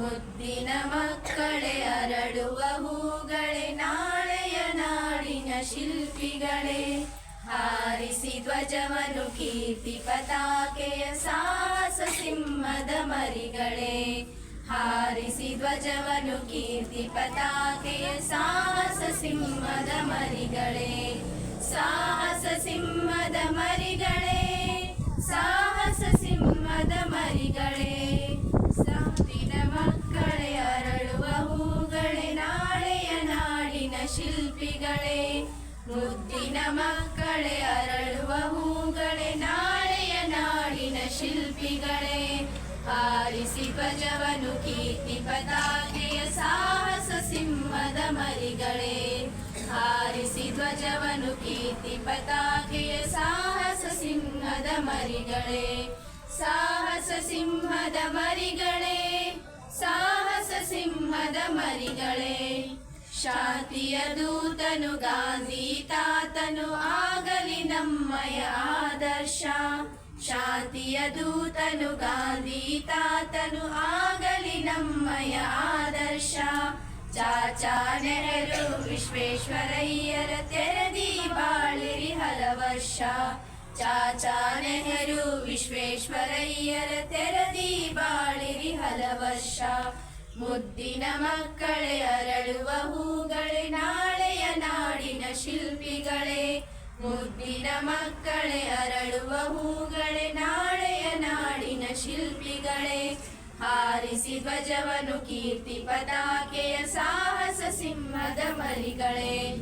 ಮುದ್ದಿನ ಮಕ್ಕಳೇ ಅರಳುವ ಹೂಗಳೇ, ನಾಳೆಯ ನಾಡಿನ ಶಿಲ್ಪಿಗಳೇ. ಹಾರಿಸಿ ಧ್ವಜವನು ಕೀರ್ತಿ ಪತಾಕೆಯ ಸಾಹಸ ಸಿಂಹದ ಮರಿಗಳೇ. ಹಾರಿಸಿ ಧ್ವಜವನು ಕೀರ್ತಿ ಪತಾಕೆಯ ಸಾಹಸ ಸಿಂಹದ ಮರಿಗಳೇ. ಸಾಹಸ ಸಿಂಹದ ಮರಿಗಳೇ, ಸಾಹಸ ಸಿಂಹದ ಮರಿಗಳೇ. ಶಿಲ್ಪಿಗಳೇ, ಮುದ್ದಿನ ಮಕ್ಕಳೇ, ಅರಳುವ ಹೂಗಳೇ, ನಾಳೆಯ ನಾಡಿನ ಶಿಲ್ಪಿಗಳೇ, ಹಾರಿಸಿ ಧ್ವಜವನು ಕೀರ್ತಿ ಪತಾಕೆಯ ಸಾಹಸ ಸಿಂಹದ ಮರಿಗಳೇ, ಹಾರಿಸಿ ಧ್ವಜವನು ಕೀರ್ತಿ ಪತಾಕೆಯ ಸಾಹಸ ಸಿಂಹದ ಮರಿಗಳೇ, ಸಾಹಸ ಸಿಂಹದ ಮರಿಗಳೇ, ಸಾಹಸ ಸಿಂಹದ ಮರಿಗಳೇ. ಶಾಂತಿಯ ದೂತನು ಗಾಂಧಿ ತಾತನು ಆಗಲಿ ನಮ್ಮಯ ಆದರ್ಶ. ಶಾಂತಿಯ ದೂತನು ಗಾಂಧಿ ತಾತನು ಆಗಲಿ ನಮ್ಮಯ ಆದರ್ಶ. ಚಾಚಾ ನೆಹರು ವಿಶ್ವೇಶ್ವರಯ್ಯರ ತೆರದಿ ಬಾಳಿರಿ ಹಲವರ್ಷ. ಚಾಚಾ ನೆಹರು ವಿಶ್ವೇಶ್ವರಯ್ಯರ ತೆರದಿ ಬಾಳಿರಿ ಹಲ ವರ್ಷ ಮುದ್ದಿನ ಮಕ್ಕಳೇ ಅರಳುವ ಹೂಗಳೇ, ನಾಳೆಯ ನಾಡಿನ ಶಿಲ್ಪಿಗಳೇ. ಮುದ್ದಿನ ಮಕ್ಕಳೇ ಅರಳುವ ಹೂಗಳೇ, ನಾಳೆಯ ನಾಡಿನ ಶಿಲ್ಪಿಗಳೇ. ಹಾರಿಸಿ ಧ್ವಜವನು ಕೀರ್ತಿ ಪತಾಕೆಯ ಸಾಹಸ ಸಿಂಹದ ಮರಿಗಳೇ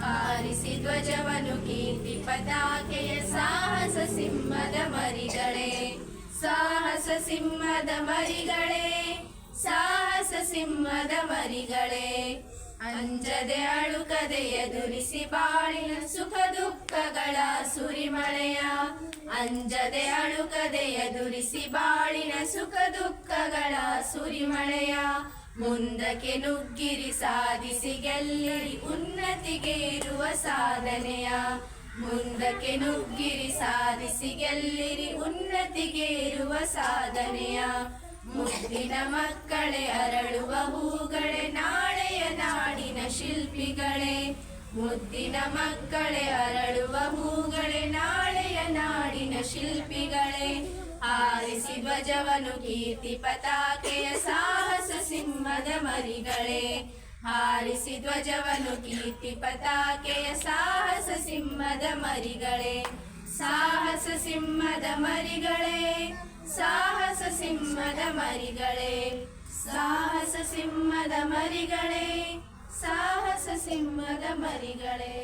ಹಾರಿಸಿ ಧ್ವಜವನು ಕೀರ್ತಿ ಪತಾಕೆಯ ಸಾಹಸ ಸಿಂಹದ ಮರಿಗಳೇ. ಸಾಹಸ ಸಿಂಹದ ಮರಿಗಳೇ. ಸಾಹಸ ಸಿಂಹದ ಮರಿಗಳೇ, ಅಂಜದೆ ಅಳುಕದೆ ಎದುರಿಸಿ ಬಾಳಿನ ಸುಖ ದುಃಖಗಳ ಸುರಿಮಳೆಯ, ಅಂಜದೆ ಅಳುಕದೆ ಎದುರಿಸಿ ಬಾಳಿನ ಸುಖ ದುಃಖಗಳ ಸುರಿಮಳೆಯ, ಮುಂದಕ್ಕೆ ನುಗ್ಗಿರಿ ಸಾಧಿಸಿ ಗೆಲ್ಲಿರಿ ಉನ್ನತಿಗೆ ಇರುವ ಸಾಧನೆಯ, ಮುಂದಕ್ಕೆ ನುಗ್ಗಿರಿ ಸಾಧಿಸಿ ಗೆಲ್ಲಿರಿ ಉನ್ನತಿಗೆ ಇರುವ ಸಾಧನೆಯ. ಮುದ್ದಿನ ಮಕ್ಕಳೇ ಅರಳುವ ಹೂಗಳೇ, ನಾಳೆಯ ನಾಡಿನ ಶಿಲ್ಪಿಗಳೇ. ಮುದ್ದಿನ ಮಕ್ಕಳೇ ಅರಳುವ ಹೂಗಳೇ, ನಾಳೆಯ ನಾಡಿನ ಶಿಲ್ಪಿಗಳೇ. ಆರಿಸಿ ಧ್ವಜವನು ಕೀರ್ತಿ ಪತಾಕೆಯ ಸಾಹಸ ಸಿಂಹದ ಮರಿಗಳೇ. ಹಾರಿಸಿ ಧ್ವಜವನು ಕೀರ್ತಿ ಪತಾಕೆಯ ಸಾಹಸ ಸಿಂಹದ ಮರಿಗಳೇ. ಸಾಹಸ ಸಿಂಹದ ಮರಿಗಳೇ. ಸಾಹಸ ಸಿಂಹದ ಮರಿಗಳೇ ಸಾಹಸ ಸಿಂಹದ ಮರಿಗಳೇ ಸಾಹಸ ಸಿಂಹದ ಮರಿಗಳೇ.